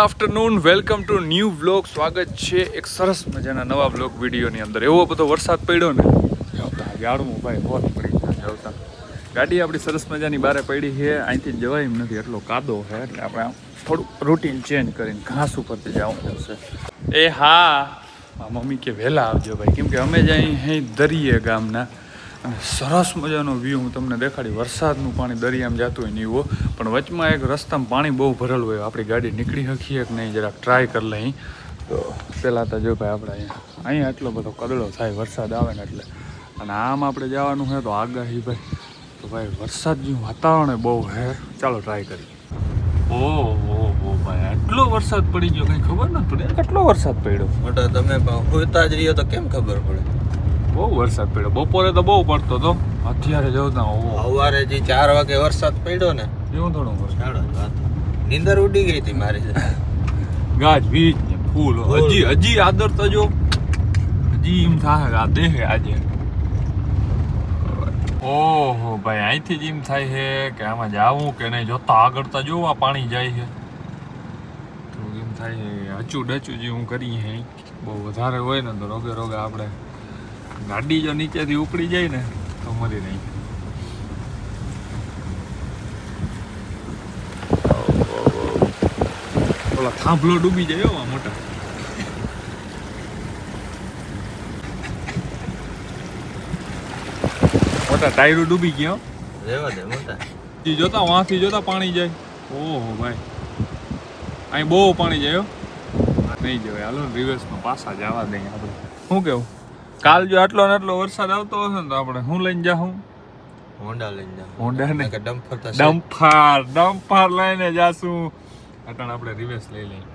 Afternoon welcome to new vlog સ્વાગત છે એક સરસ મજાના નવા વ્લોગ વિડીયોની અંદર. એવો બધો વરસાદ પડ્યો ને. આવતા યાળું ભાઈ હોત પડી આવતા. ગાડી આપણી સરસ મજાની બારે પડી છે. અહીંથી જવાય એમ નથી. એટલો કાદો છે એટલે આપણે આમ થોડું રૂટીન ચેન્જ કરીને ઘાસ ઉપરથી જવું પડશે એ હા. મમ્મી કે વહેલા આવજો ભાઈ. કેમ કે અમે જ અહીં દરિયે ગામના. અને સરસ મજાનો વ્યૂ હું તમને દેખાડી. વરસાદનું પાણી દરિયામાં જતું હોય નહીં એવો પણ વચમાં એક રસ્તામાં પાણી બહુ ભરેલું હોય. આપણી ગાડી નીકળી શકીએ કે નહીં જરાક ટ્રાય કરી લઈ તો પહેલાં તો જો ભાઈ આપણે અહીંયા અહીંયા એટલો બધો કદડો થાય વરસાદ આવે ને એટલે. અને આમ આપણે જવાનું હોય તો આગાહી ભાઈ. તો ભાઈ વરસાદ જેવું વાતાવરણ બહુ હે ચાલો ટ્રાય કરીએ. ઓહો ભાઈ આટલો વરસાદ પડી ગયો કંઈ ખબર ન? પડે કેટલો વરસાદ પડ્યો? મોટા તમે હોતા જ રહ્યો તો કેમ ખબર પડે? બહુ વરસાદ પડ્યો. બપોરે તો બહુ પડતો હતો. અત્યારે જોતા ઓહો સવારે જે ચાર વાગે વરસાદ પડ્યો ને એવું થોડું વરસાદ. નીંદર ઉડી ગઈ હતી મારી. ગાજ વીજ ને ફૂલ. હજી હજી આદર તો જો. હજી એમ થાય આ દેહે આજે. ઓહો ભાઈ અહીંથી જ એમ થાય છે કે આમાં જાવું કે નહીં. જોતા આગળ તો જો આ પાણી જાય છે. તો એમ થાય છે હચું ડચું જેવું કરીએ હે બહુ વધારે હોય ને તો રોગે રોગે આપણે ગાડી જો નીચેથી ઉપડી જાય ને તો મરી નહીં ઓલા થાંભલો ડૂબી જાય એવા મોટા. મોટા ટાયરો ડૂબી ગયો હો. રહેવા દે મોટા. જોતા વાંથી જોતા પાણી જાય. ઓહો ભાઈ. અહીં બહુ પાણી જાય હો. નહીં જવાય. હાલો રિવર્સમાં પાછા જવા દઈએ આપણે. શું કેવું? કાલ જો આટલો ને આટલો વરસાદ આવતો હશે ને તો આપણે હું લઈને જાઉં હોન્ડા લઈને જાઓ હોન્ડા ને? તો ડમ્ફાર ડમ્ફાર લઈને જાશું. અટણ આપણે રિવેસ લઈ લઈએ.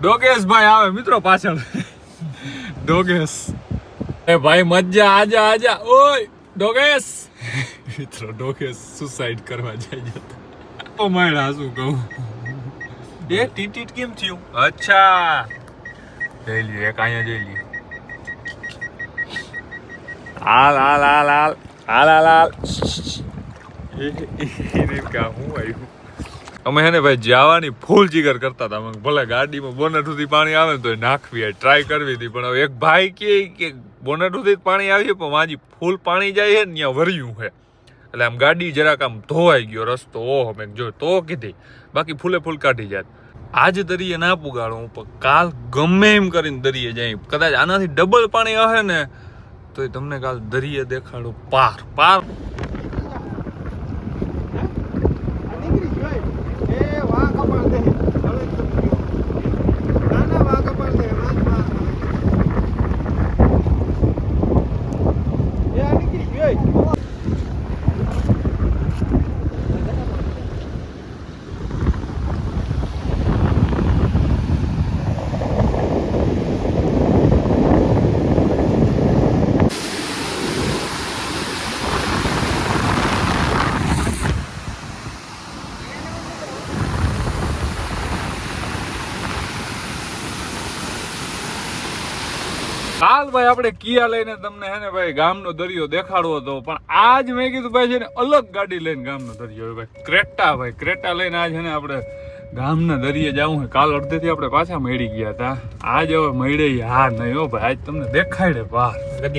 ડોગેશ ભાઈ આવે મિત્રો પાછળ. ડોગેશ એ ભાઈ મજા આજા આજા. ઓય ડોગેશ મિત્રો ડોગેશ સુસાઇડ કરવા જાય જતો ઓ માયડા શું કહું? એ ટીટીટ કેમ થયું? અચ્છા. જઈ લ્યો એક અહીંયા જઈ લ્યો. હાલ હાલ હાલ હાલ. હાલ હાલ હાલ. એ હું આવ્યું અમે હે ને ભાઈ જવાની ફૂલ જીગર કરતા હતા. અમે ભલે ગાડીમાં બોનેટ પાણી આવે ને તો નાખવી ટ્રાય કરવી હતી. પણ હવે એક ભાઈ કે કે બોનેટ સુધી પાણી આવીએ પણ માજી ફૂલ પાણી જાય છે ને ત્યાં વર્યું છે એટલે આમ ગાડી જરાક આમ ધોવાઈ ગયો રસ્તો. ઓહો, મેં જો, તો કીધી. બાકી ફૂલે ફૂલ કાઢી જાત આજ દરિયે ના પુગાડું પણ કાલ ગમે એમ કરીને દરિયે જાય. કદાચ આનાથી ડબલ પાણી આવે ને તો તમને કાલ દરિયે દેખાડો પાર પાર. કાલ ભાઈ આપણે કિયા લઈને તમને હે ને ભાઈ ગામનો દરિયો દેખાડવો હતો. પણ આજ મેં કીધું ભાઈ છે ને અલગ ગાડી લઈને ગામનો દરિયો ભાઈ. ક્રેટા ભાઈ, ક્રેટા લઈને આજ ને આપણે ગામના દરિયે જવું હે કાલ અડધેથી આપણે પાછા મળી ગયા હતા. આજ હવે મળે હા નહીં હો ભાઈ. આજ તમને દેખાડે બહાર.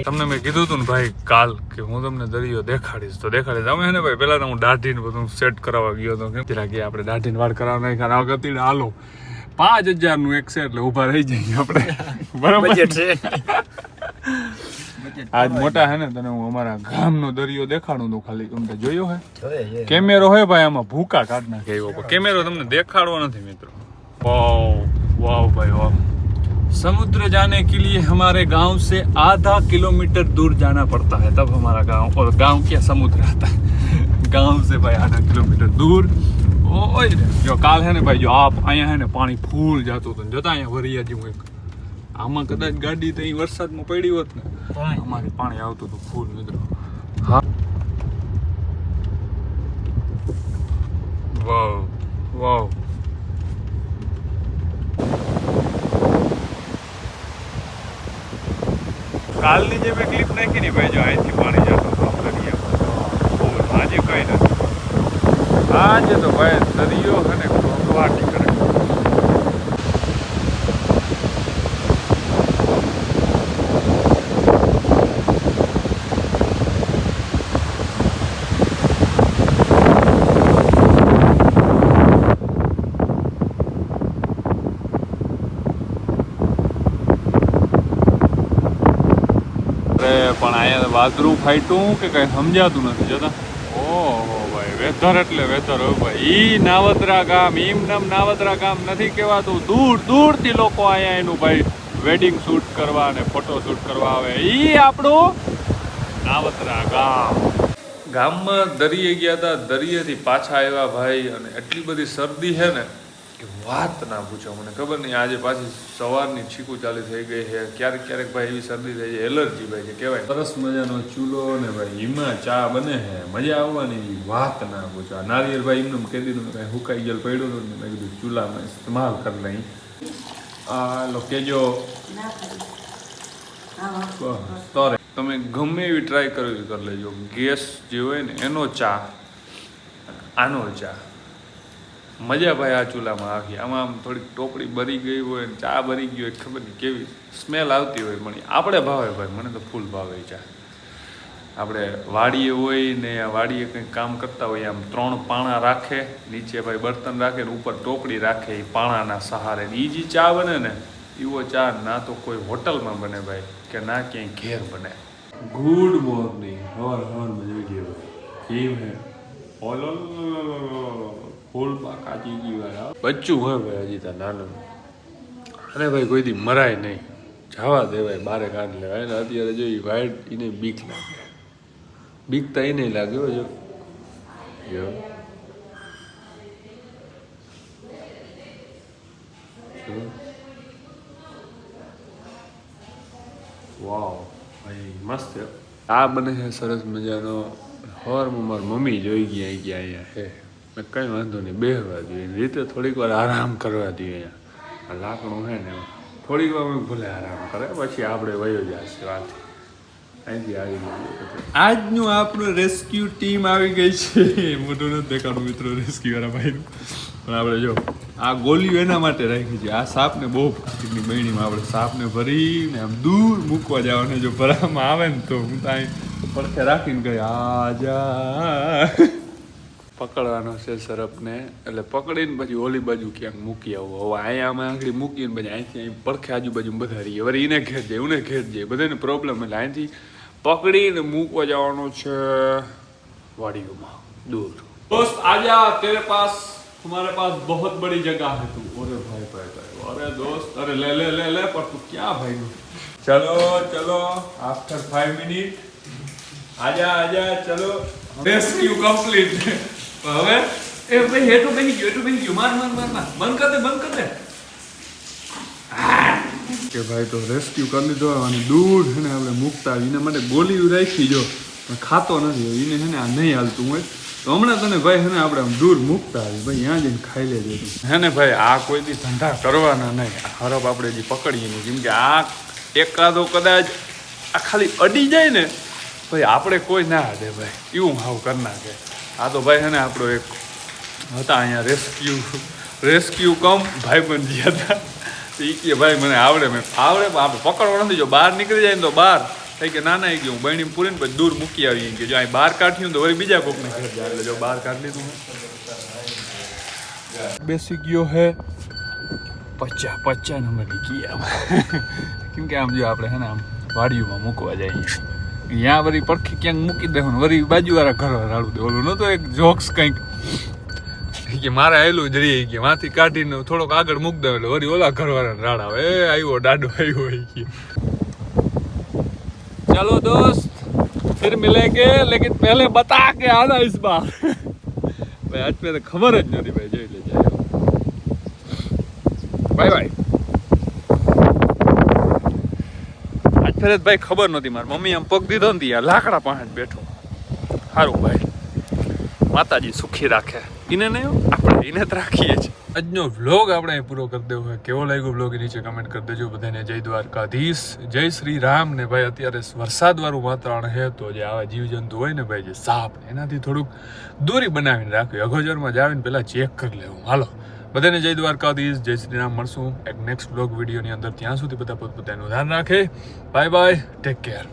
તમને મેં કીધું હતું ને ભાઈ કાલ કે હું તમને દરિયો દેખાડીશ. તો દેખાડીશ. અમે ને ભાઈ, પહેલા તો હું દાઢીને બધું સેટ કરાવવા ગયો હતો. કેમ? કે આપણે દાઢીને વાળ કરાવવા નહીં કારણ આગળ હાલો. પાંચ હજાર નું એક છે એટલે ઊભા રહી જઈએ આપણે બરાબર બજેટ છે આજ મોટા હે ને તને હું અમારા ગામનો દરિયો દેખાડું તું ખાલી તમને જોયો હે જોઈએ, જોઈએ. કેમેરો હે ભાઈ આમાં ભૂકા કાઢ નાખે એવો પણ કેમેરો તમને દેખાડવો નથી મિત્રો વાવ વાવ ભાઈ વાવ समुद्र जाने के लिए हमारे गांव से आधा किलोमीटर दूर जाना पड़ता है तब हमारा गांव और गांव क्या समुद्र आता है गांव से भाई आधा किलोमीटर दूर ઓય રે. જો કાલ હે ને ભાઈ જો આપ અહીંયા હે ને પાણી ફૂલ જતું હતું જતા અહીંયા વરિયા જેવું એક. આમાં કદાચ ગાડી તો અહીં વરસાદમાં પડી હોત ને અમારે પાણી આવતું હતું ફૂલ મિત્રો. હા વાવ વાવ. કાલની જે મેં ક્લિપ નાખી ને ભાઈ જો અહીંથી પાણી જતું હતું આજે કઈ નથી. આજે તો ભાઈ દરિયો અને કોકવા નીકળે. પણ અહીંયા વાદરું ફાટ્યું કે કંઈ સમજાતું નથી, જોતા? વેધર એટલે વેધર હોય ભાઈ. ઈ નાવતરા ગામ, ઈમ નમ નાવતરા ગામ નથી કહેવાતું. દૂર, દૂરથી લોકો અહીંયા એનું ભાઈ વેડિંગ શૂટ કરવા અને ફોટો શૂટ કરવા આવે. ઈ આપણું નાવતરા ગામ. ગામમાં દરિયે ગયા હતા. દરિયેથી પાછા આવ્યા ભાઈ અને એટલી બધી શરદી છે ને કે વાત ના પૂછો. મને ખબર નહીં આજે પાછી સવારની છીકું ચાલી થઈ ગઈ છે. ક્યારેક ક્યારેક ભાઈ એવી શરદી થઈ જાય એલર્જી ભાઈ કે કહેવાય. સરસ મજાનો ચૂલો ને ભાઈ હિમા ચા બને છે. મજા આવવાની વાત ના પૂછો. આ નારિયેળ ભાઈ એમને કેદીનું કાંઈ હુકાઈ ગયેલ પડ્યું હતો ને મેં કીધું ચૂલામાં ઇસ્તેમાલ કરી લઈ. આ લો કેજો. તરે. તમે ગમે એવી ટ્રાય કરવી કરી લેજો. ગેસ જે હોય ને એનો ચા આનો ચા. મજા ભાઈ આ ચૂલામાં આવી આમાં આમ થોડીક ટોપડી ભરી ગઈ હોય ને ચા ભરી ગઈ હોય, ખબર નહીં કેવી સ્મેલ આવતી હોય મને આપણે ભાવે ભાઈ, મને તો ફૂલ ભાવે ચા. આપણે વાડીએ હોય ને વાડીએ કંઈક કામ કરતા હોય, આમ ત્રણ પાણા રાખે, નીચે ભાઈ બર્તન રાખે ને ઉપર ટોપડી રાખે એ પાણાના સહારે. એ જે ચા બને ને એવો ચા ના તો કોઈ હોટલમાં બને ભાઈ, કે ના ક્યાંય ઘેર બને. ગુડ મોર્નિંગ હવાર હવારમાં મજા ગયો કેમ હે? ઓલો. ફૂલ કાચી ગયું વાળા બચ્ચું હોય ભાઈ હજી ત્યાં નાનું. અને ભાઈ કોઈ દી મરાય નહીં. જવા દેવાય બારે કાઢ લેવાય અને અત્યારે જોઈ વાઈટ એને બીક લાગે. બીક તો એને લાગ્યો જો. જો. જો. વાવ, ભાઈ, મસ્ત આ બને છે સરસ મજાનો. હોર મારી મમ્મી જોઈ ગયા ગયા અહીંયા હે. મેં કંઈ વાંધો નહીં, બેહવા જોઈએ રીતે થોડીક વાર આરામ કરવા આ લાકડું છે ને, થોડીક વાર ભલે આરામ કરે, પછી આપણે વયો જશે વાત અહીંથી આવી ગયું. આજનું આપણું રેસ્ક્યુ ટીમ આવી ગઈ છે. મોટું નથી દેખાડું મિત્રો રેસ્ક્યુ વાળા ભાઈનું. પણ આપણે જો, આ ગોલીઓ એના માટે રાખી છે. આ સાપને બહુ પ્લાસ્ટિકની બહેણીમાં આપણે સાપને ભરીને આમ દૂર મૂકવા જવાને જો ભરામાં આવે ને તો હું ત્યાં પડખે રાખીને ગઈ. આ જા પકડવાનો છે સરપને એટલે પકડીને પછી ઓલી બાજુ ક્યાંક મૂકી આવું હવે અહીંયા અમે આંગળી મૂકીને પછી અહીંથી અહીં પડખે આજુબાજુ બધા રહીએ વળી એને ઘેર જાય ઉને ઘેર જાય બધાને પ્રોબ્લેમ એટલે અહીંથી પકડીને મૂકવા જવાનો છે વાડીઓમાં દૂર दोस्त आजा तेरे पास हमारे पास बहुत बड़ी जगह है तू अरे भाई भाई भाई अरे दोस्त अरे ले ले ले ले पर तू क्या भाई चलो चलो आफ्टर फाइव मिनट आजा आजा चलो रेस्क्यू कंप्लीट હવે એ ભાઈ હેઠું બેસી ગયો હેઠું બેસી ગયો. માર માર માર માર. બંધ કર દે બંધ કર દે. કે ભાઈ તો રેસ્ક્યુ કરી લીધો અને દૂધ છે ને આપણે મૂકતા એના માટે ગોળી રાખી જો. પણ ખાતો નથી એને છે ને આ નહીં હાલતું હોય. તો હમણાં તને ભાઈ છે ને આપણે આમ દૂર મૂકતા આવી ભાઈ ત્યાં જઈને ખાઈ લેજે હે ને ભાઈ આ કોઈ દી ધંધા કરવાના નહીં. હરફ આપણે જે પકડીએ નહીં કેમ કે આ એકાદો કદાચ આ ખાલી અડી જાય ને ભાઈ આપણે કોઈ ના દે ભાઈ. એવું હાવ કરી નાખે. આ તો ભાઈ છે ને આપણો એક હતા અહીંયા રેસ્ક્યુ રેસ્ક્યુ કમ ભાઈ બંધ ગયા હતા. એ કે ભાઈ મને આવડે, મેં આવડે, પણ આપણે પકડવા નથી જો બહાર નીકળી જાય ને તો બહાર. થઈ કે, ના ના એ ગયું બહેણી પૂરીને પછી દૂર મૂકી આવી કે, જો અહીં બહાર કાઢ્યું તો વળી બીજા કોકને ઘર જાય. એટલે જો બહાર કાઢી લીધું બેસી ગયો હે. પચા પચા નંબર ગયા કેમ કે આમ જો આપણે હે ને આમ વાડીઓમાં મૂકવા જઈએ. ત્યાં વળી પડખી ક્યાંક મૂકી દે ને વળી બાજુવાળા ઘર રાડું દે. ઓલું નહોતું એક જોક્સ કંઈક. કે મારે આવેલું જ રહી. કે માથી કાઢીને થોડોક આગળ મૂક દે. એટલે વળી ઓલા ઘરવાળા રાડા આવે. એ આવ્યો ડાડો આવ્યો એ કે. ચલો દોસ્ત, ફિર મિલેગે. લેકિન પહેલે બતા કે આના ઇસ બાર ભાઈ, આજ મેં તો ખબર જ નથી ભાઈ, જોઈ જાય બાય બાય. આજ ફેરે ભાઈ ખબર નહોતી મારી. મમ્મી આમ પગ દીધો ને ત્યાં લાકડા પાસે બેઠો. સારું ભાઈ. માતાજી સુખી રાખે. એને નહીં આપણે એને જ રાખીએ છીએ. આજનો વ્લોગ આપણે પૂરો કરી દેવો હોય કેવો લાગ્યો વ્લોગ નીચે કમેન્ટ કરી દેજો. બધાને જય દ્વારકાધીશ, જય શ્રી રામ ને ભાઈ અત્યારે વરસાદ વાળું વાતાવરણ છે તો જે આવા જીવજંતુ હોય ને ભાઈ, જે સાપ એનાથી થોડુંક દૂરી બનાવીને રાખવી અગોજરમાં જ આવીને પહેલાં ચેક કરી લેવું. હાલો. બધાને જય દ્વારકાધીશ, જય શ્રીરામ. મળશું એક નેક્સ્ટ બ્લોગ વિડીયોની અંદર. ત્યાં સુધી બધા પોતપોતાનું ધ્યાન રાખે. Bye bye take care